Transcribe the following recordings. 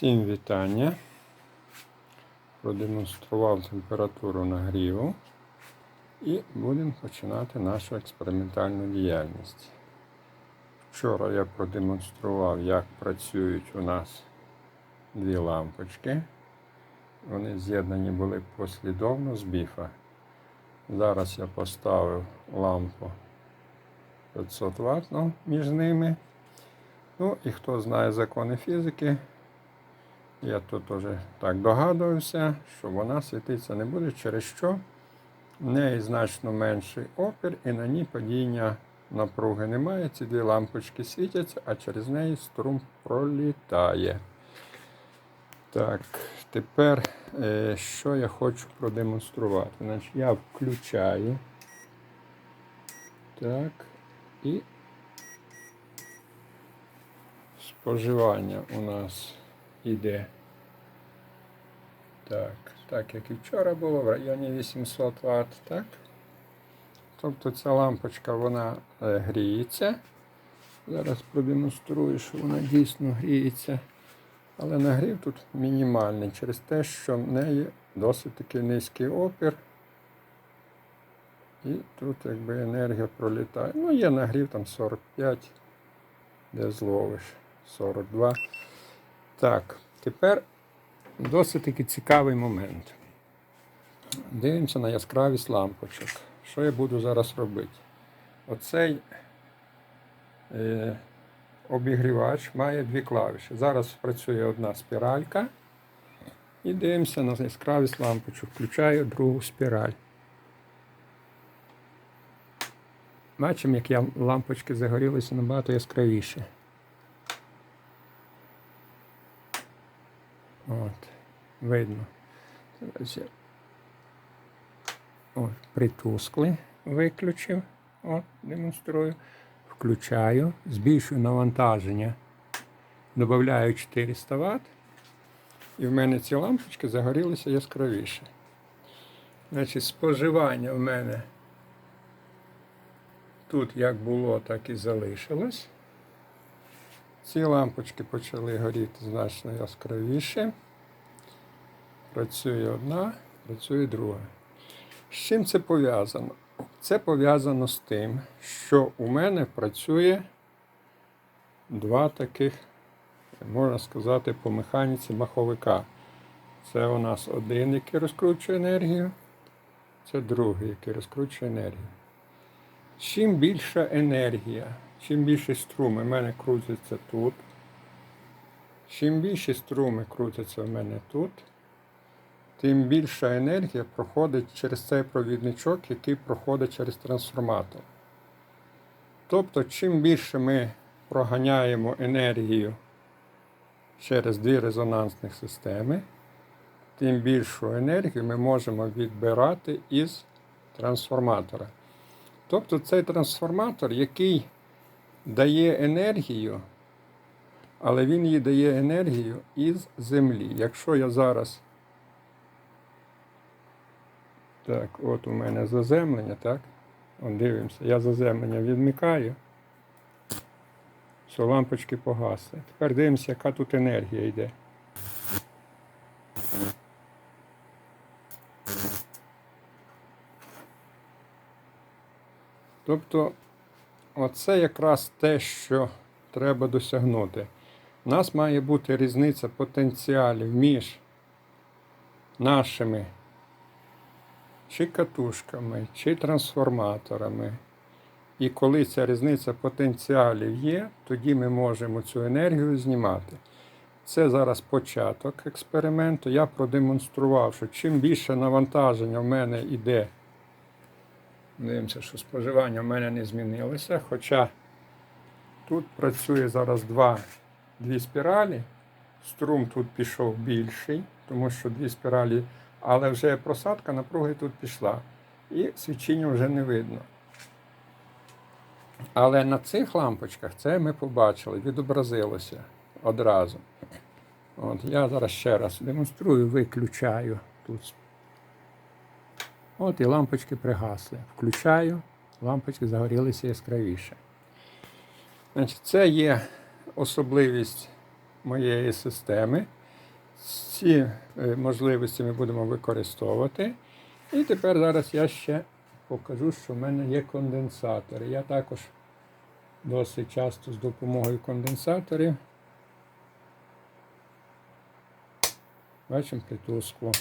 Всім вітання. Продемонстрував температуру нагріву і будемо починати нашу експериментальну діяльність. Вчора я продемонстрував, як працюють у нас дві лампочки. Вони з'єднані були послідовно з біфа. Зараз я поставив лампу 500 Вт між ними. Ну і хто знає закони фізики, я тут уже так догадуюся, що вона світитися не буде, через що в неї значно менший опір і на ній падіння напруги немає. Ці дві лампочки світяться, а через неї струм пролітає. Так, тепер е, що я хочу продемонструвати? Значить, я включаю. Так, і споживання у нас іде. Так, так як і вчора було, в районі 800 Вт, так? Тобто ця лампочка вона е, гріється. Зараз продемонструю, що вона дійсно гріється. Але нагрів тут мінімальний через те, що в неї досить таки низький опір. І тут якби енергія пролітає. Ну, є нагрів там 45, де зловиш 42. Так, тепер досить таки цікавий момент. Дивимося на яскравість лампочок. Що я буду зараз робити? Оцей е, обігрівач має дві клавіші. Зараз працює одна спіралька. І дивимося на яскравість лампочок. Включаю другу спіраль. Бачимо, як я лампочки загорілися набагато яскравіше. От, видно. Я притускли, виключив. От, демонструю. Включаю, збільшую навантаження, додаю 400 Вт. І в мене ці лампочки загорілися яскравіше. Значить, споживання в мене тут як було, так і залишилось. Ці лампочки почали горіти значно яскравіше. Працює одна, працює друга. З чим це пов'язано? Це пов'язано з тим, що у мене працює два таких, можна сказати, по механіці маховика. Це у нас один, який розкручує енергію, це другий, який розкручує енергію. Чим більша енергія, чим більше струми в мене крутиться тут, чим більше струми крутяться в мене тут, тим більша енергія проходить через цей провідничок, який проходить через трансформатор. Тобто, чим більше ми проганяємо енергію через дві резонансних системи, тим більшу енергію ми можемо відбирати із трансформатора. Тобто цей трансформатор, який дає енергію, але він їй дає енергію із землі. Якщо я зараз. Так, от у мене заземлення, так? От дивимося, я заземлення відмикаю. Все, лампочки погасли. Тепер дивимося, яка тут енергія йде. Тобто, оце якраз те, що треба досягнути. У нас має бути різниця потенціалів між нашими чи катушками, чи трансформаторами. І коли ця різниця потенціалів є, тоді ми можемо цю енергію знімати. Це зараз початок експерименту. Я продемонстрував, що чим більше навантаження в мене йде, дивимося, що споживання в мене не змінилося. Хоча тут працює зараз два, дві спіралі. Струм тут пішов більший, тому що дві спіралі, але вже просадка напруги тут пішла. І свічення вже не видно. Але на цих лампочках це ми побачили, відобразилося одразу. От, Я зараз ще раз демонструю, виключаю тут. От і лампочки пригасли. Включаю, лампочки загорілися яскравіше. Значить, Це є особливість моєї системи. Ці е, можливості ми будемо використовувати. І тепер зараз я ще покажу, що в мене є конденсатори. Я також досить часто з допомогою конденсаторів. Бачимо притуску.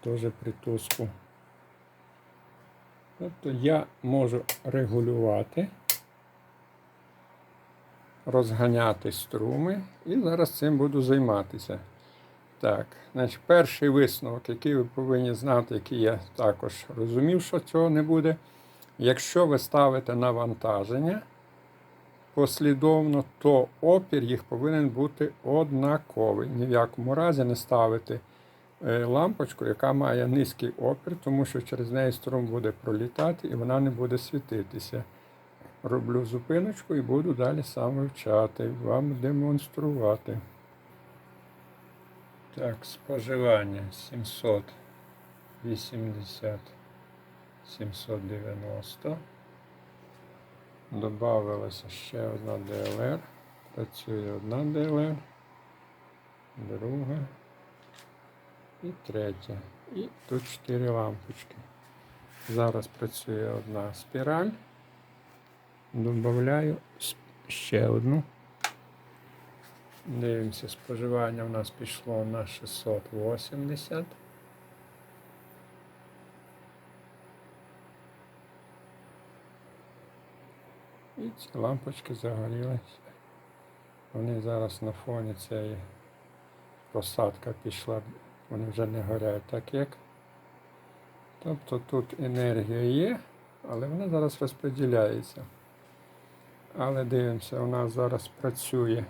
Теж притуску. Тобто я можу регулювати, розганяти струми і зараз цим буду займатися. Так, значить, перший висновок, який ви повинні знати, який я також розумів, що цього не буде. Якщо ви ставите навантаження послідовно, то опір їх повинен бути однаковий. Ні в якому разі не ставити е, лампочку, яка має низький опір, тому що через неї струм буде пролітати і вона не буде світитися. Роблю зупиночку і буду далі сам вивчати, вам демонструвати. Так, споживання 780, 790. Добавилася ще одна ДЛР. Працює одна ДЛР, друга і третя. І тут чотири лампочки. Зараз працює одна спіраль. Добавляю ще одну. Дивимося, споживання в нас пішло на 680. І ці лампочки загорілися. Вони зараз на фоні цієї посадка пішла, вони вже не горять так як. Тобто тут енергія є, але вона зараз розподіляється. Але дивимося, у нас зараз працює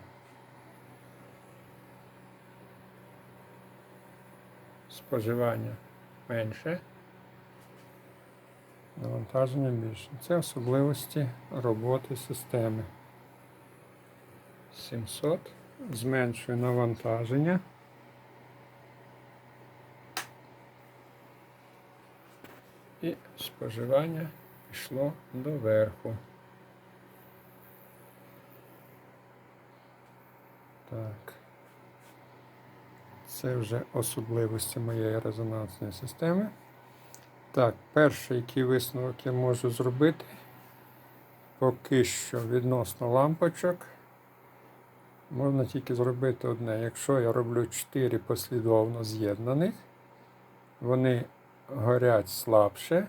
споживання менше, навантаження більше. Це особливості роботи системи. 700 зменшує навантаження. І споживання пішло доверху. Так. Це вже особливості моєї резонансної системи. Так, перший який висновок я можу зробити поки що відносно лампочок. Можна тільки зробити одне. Якщо я роблю 4 послідовно з'єднаних, вони горять слабше,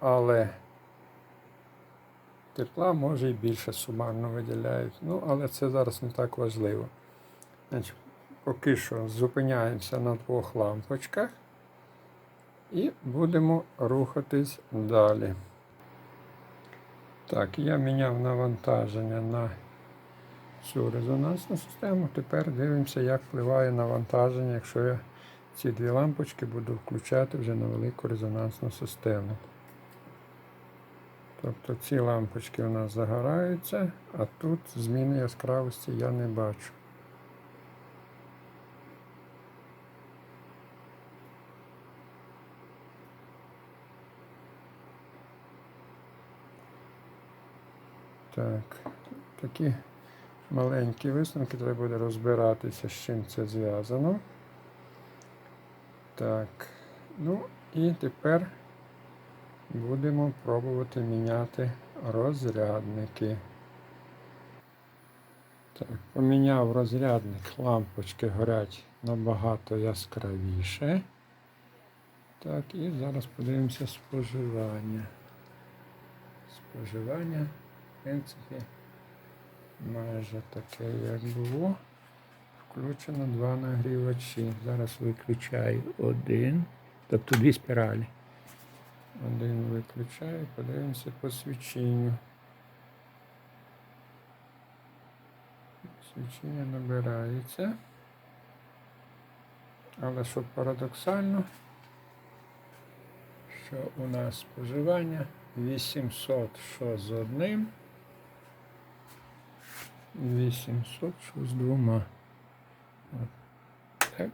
але тепла може і більше сумарно виділяють. Ну, але це зараз не так важливо. Значить, поки що зупиняємося на двох лампочках і будемо рухатись далі. Так, я міняв навантаження на цю резонансну систему. Тепер дивимося, як впливає навантаження, якщо я ці дві лампочки буду включати вже на велику резонансну систему. Тобто ці лампочки у нас загораються, а тут зміни яскравості я не бачу. Так, такі маленькі висновки, треба буде розбиратися, з чим це зв'язано. Так, ну і тепер будемо пробувати міняти розрядники. Так, поміняв розрядник, лампочки горять набагато яскравіше. Так, і зараз подивимося споживання. Споживання, в принципі, майже таке, як було. Включено два нагрівачі. Зараз виключаю один, тобто дві спіралі. Один виключаю, подивимося по свіченню. Свічення набирається. Але що парадоксально, що у нас споживання 800 що з одним, 800 що з двома. Так,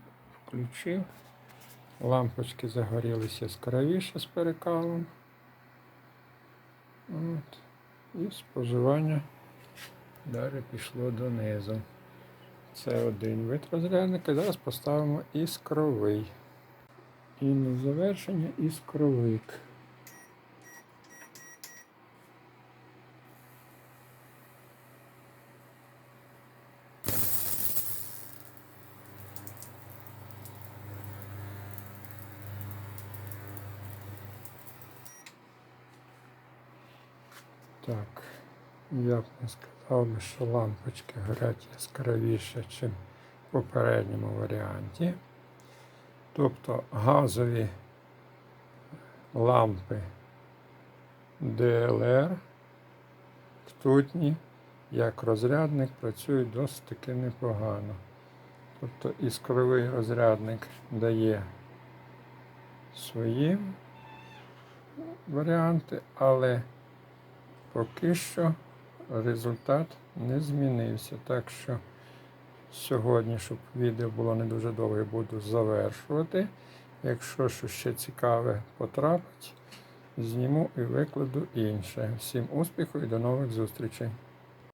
включив. Лампочки загорілися яскравіше з перекалом. От. І споживання далі пішло донизу. Це один вид розрядника. Зараз поставимо іскровий. І на завершення іскровик. Так, я б не сказав би, що лампочки горять яскравіше, ніж в попередньому варіанті. Тобто газові лампи DLR ртутні, як розрядник, працюють досить таки непогано. Тобто іскровий розрядник дає свої варіанти, але поки що результат не змінився. Так що сьогодні, щоб відео було не дуже довге, буду завершувати. Якщо що ще цікаве потрапить, зніму і викладу інше. Всім успіху і до нових зустрічей!